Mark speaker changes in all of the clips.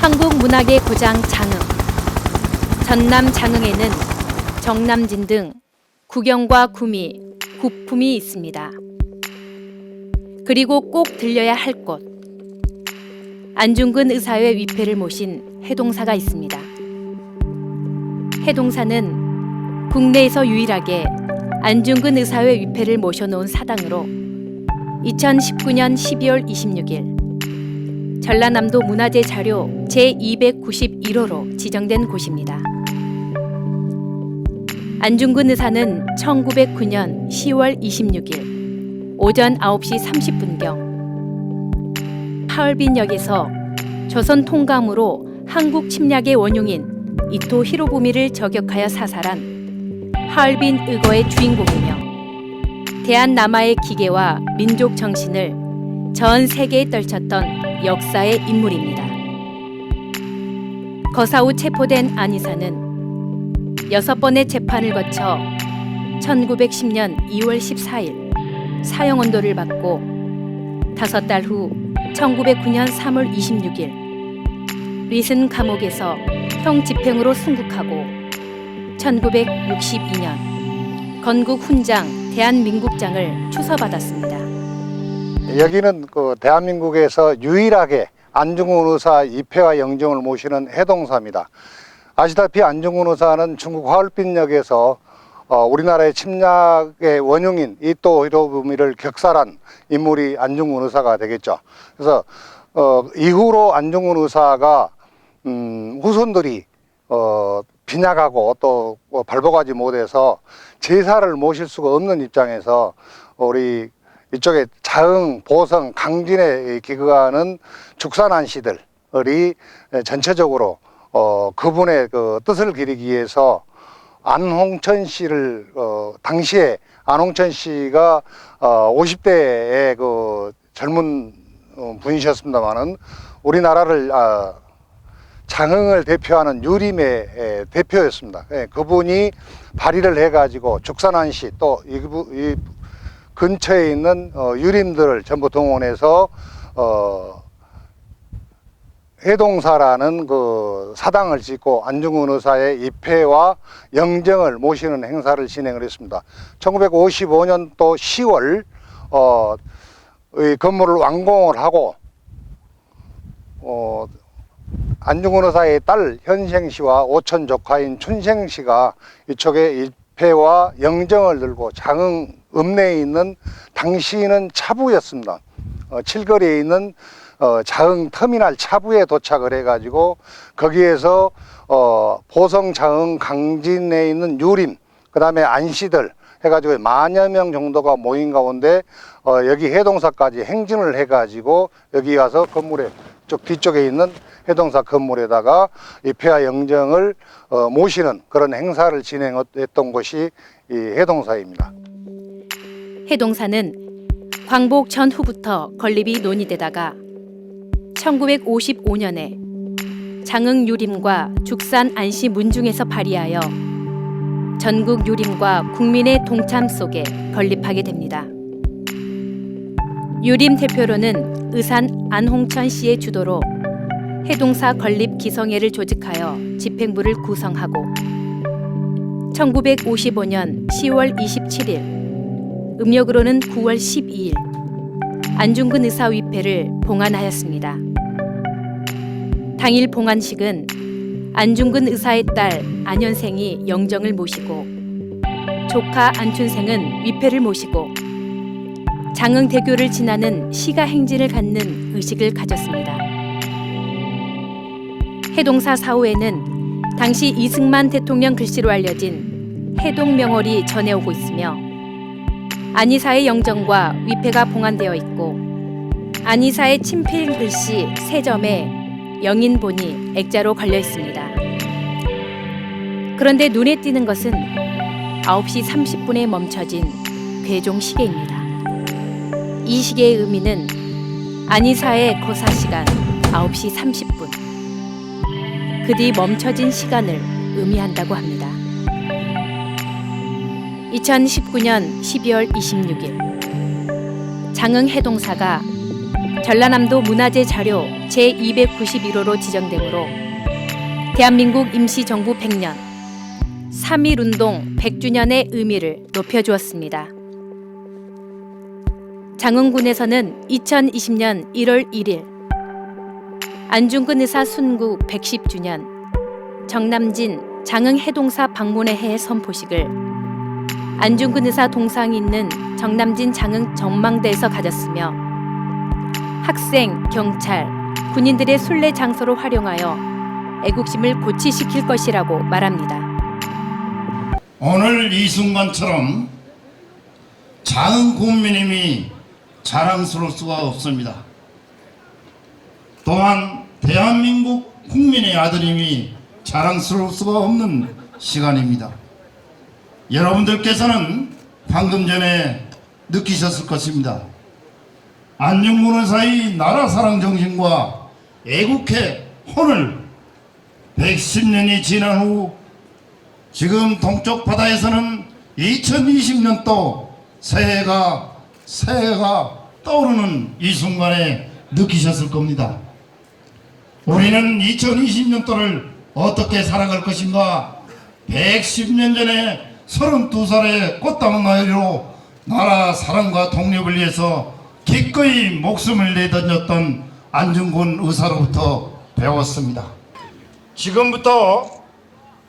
Speaker 1: 한국 문학의 고장 장흥. 전남 장흥에는 정남진 등 구경과 구미, 구품이 있습니다. 그리고 꼭 들려야 할 곳. 안중근 의사의 위패를 모신 해동사가 있습니다. 해동사는 국내에서 유일하게 안중근 의사의 위패를 모셔놓은 사당으로 2019년 12월 26일 전라남도 문화재 자료 제291호로 지정된 곳입니다. 안중근 의사는 1909년 10월 26일 오전 9시 30분경 하얼빈역에서 조선 통감으로 한국 침략의 원흉인 이토 히로부미를 저격하여 사살한 하얼빈 의거의 주인공이며 대한 남아의 기계와 민족 정신을 전 세계에 떨쳤던 역사의 인물입니다. 거사 후 체포된 안이사는 여섯 번의 재판을 거쳐 1910년 2월 14일 사형 언도를 받고 다섯 달 후 1909년 3월 26일 리슨 감옥에서 형 집행으로 승국하고 1962년 건국 훈장 대한민국장을 추서받았습니다.
Speaker 2: 여기는 그 대한민국에서 유일하게 안중근 의사 입회와 영정을 모시는 해동사입니다. 아시다시피 안중근 의사는 중국 하얼빈역에서 어, 우리나라의 침략의 원흉인 이토 히로부미를 격살한 인물이 안중근 의사가 되겠죠. 그래서 어, 이후로 안중근 의사가 음, 후손들이 어, 빈약하고 또 어, 발복하지 못해서 제사를 모실 수가 없는 입장에서 우리 이쪽에 자흥, 보성, 강진에 기거하는 죽산안씨들이 전체적으로 어, 그분의 그 뜻을 기리기 위해서 안홍천 씨를 어, 당시에 안홍천 씨가 어, 50대의 그 젊은 어, 분이셨습니다만은 우리나라를 아, 장흥을 대표하는 유림의 에, 대표였습니다. 예, 그분이 발의를 해가지고 죽산한 씨또 이, 이 근처에 있는 어, 유림들을 전부 동원해서 어, 해동사라는 그 사당을 짓고 안중근 의사의 입회와 영정을 모시는 행사를 진행을 했습니다. 1955년도 10월 어, 이 건물을 완공을 하고 어, 안중근 의사의 딸 현생 씨와 오천 조카인 춘생 씨가 이쪽에 입회와 영정을 들고 장흥 읍내에 있는 당시는 차부였습니다. 어, 칠거리에 있는 어, 자흥 터미널 차부에 도착을 해가지고 거기에서 어, 보성 자흥 강진에 있는 유림 그 다음에 안씨들 해가지고 만여 명 정도가 모인 가운데 어, 여기 해동사까지 행진을 해가지고 여기 와서 건물에 쪽 뒤쪽에 있는 해동사 건물에다가 이 폐하 영정을 어, 모시는 그런 행사를 진행했던 곳이 이 해동사입니다.
Speaker 1: 해동사는 광복 전후부터 건립이 논의되다가 1955년에 장흥 유림과 죽산 안시 문중에서 발의하여 전국 유림과 국민의 동참 속에 건립하게 됩니다. 유림 대표로는 의산 안홍천 씨의 주도로 해동사 건립 기성회를 조직하여 집행부를 구성하고 1955년 10월 27일 음력으로는 9월 12일 안중근 의사 위패를 봉안하였습니다. 당일 봉안식은 안중근 의사의 딸 안현생이 영정을 모시고 조카 안춘생은 위패를 모시고 장흥대교를 지나는 시가 행진을 갖는 의식을 가졌습니다. 해동사 사후에는 당시 이승만 대통령 글씨로 알려진 해동 명월이 전해오고 있으며 안이사의 영정과 위패가 봉안되어 있고 안이사의 친필 글씨 세 점에 영인본이 액자로 걸려 있습니다. 그런데 눈에 띄는 것은 9시 30분에 멈춰진 괴종 시계입니다. 이 시계의 의미는 안이사의 거사 시간 9시 30분. 그 뒤 멈춰진 시간을 의미한다고 합니다. 2019년 12월 26일 장흥 해동사가 전라남도 문화재 자료 제291호로 지정되므로 대한민국 임시정부 100년 3.1운동 100주년의 의미를 높여주었습니다. 장흥군에서는 2020년 1월 1일 안중근 의사 순국 110주년 정남진 장흥 해동사 방문의 해 선포식을 안중근 의사 동상이 있는 정남진 장흥 전망대에서 가졌으며 학생, 경찰, 군인들의 순례 장소로 활용하여 애국심을 고취시킬 것이라고 말합니다.
Speaker 3: 오늘 이 순간처럼 작은 국민임이 자랑스러울 수가 없습니다. 또한 대한민국 국민의 아들임이 자랑스러울 수가 없는 시간입니다. 여러분들께서는 방금 전에 느끼셨을 것입니다. 안중근 의사의 나라 사랑 정신과 애국의 혼을 110년이 지난 후 지금 동쪽 바다에서는 2020년도 새해가 새해가 떠오르는 이 순간에 느끼셨을 겁니다. 우리는 2020년도를 어떻게 살아갈 것인가? 110년 전에 32살의 꽃다운 나이로 나라 사랑과 독립을 위해서 기꺼이 목숨을 내던졌던 안중근 의사로부터 배웠습니다. 지금부터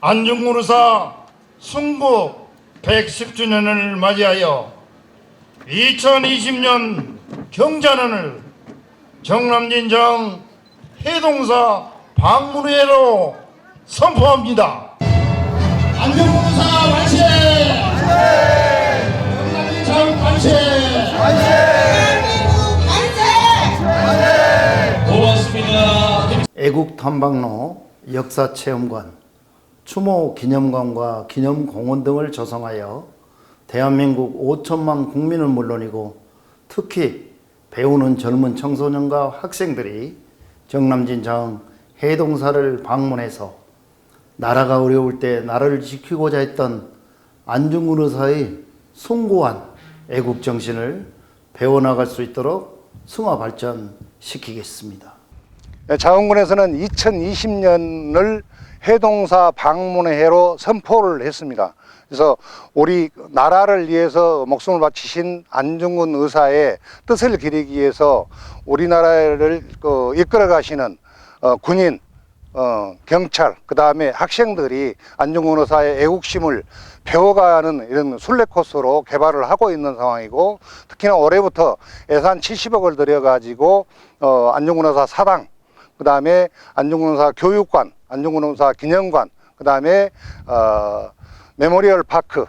Speaker 3: 안중근 의사 순국 110주년을 맞이하여 2020년 경자년을 정남진장 해동사 방문회로 선포합니다. 안중근 의사 만세! 정남진장 만세!
Speaker 4: 고맙습니다.
Speaker 5: 애국 탐방로 역사 체험관, 추모 기념관과 기념공원 등을 조성하여 대한민국 5천만 국민은 물론이고 특히 배우는 젊은 청소년과 학생들이 정남진 장 해동사를 방문해서 나라가 어려울 때 나라를 지키고자 했던 안중근 의사의 숭고한 애국 정신을 배워나갈 수 있도록 승화 발전시키겠습니다.
Speaker 2: 자원군에서는 2020년을 해동사 방문의 해로 선포를 했습니다. 그래서 우리 나라를 위해서 목숨을 바치신 안중근 의사의 뜻을 기리기 위해서 우리나라를 그 이끌어 가시는 어, 군인, 어, 경찰, 그 다음에 학생들이 안중근 의사의 애국심을 배워가는 이런 순례 코스로 개발을 하고 있는 상황이고 특히나 올해부터 예산 70억을 들여가지고 어, 안중근 의사 사당 그 다음에 안중근 의사 교육관, 안중근 의사 기념관, 그 다음에 어, 메모리얼 파크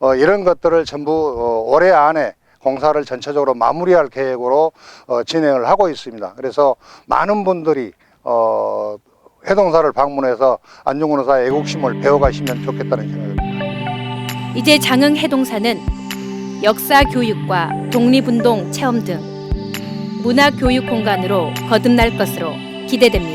Speaker 2: 어, 이런 것들을 전부 어, 올해 안에 공사를 전체적으로 마무리할 계획으로 어, 진행을 하고 있습니다. 그래서 많은 분들이 어, 해동사를 방문해서 안중근 의사의 애국심을 배워가시면 좋겠다는 생각입니다.
Speaker 1: 이제 장흥 해동사는 역사 교육과 독립운동 체험 등 문화 교육 공간으로 거듭날 것으로 기대됩니다.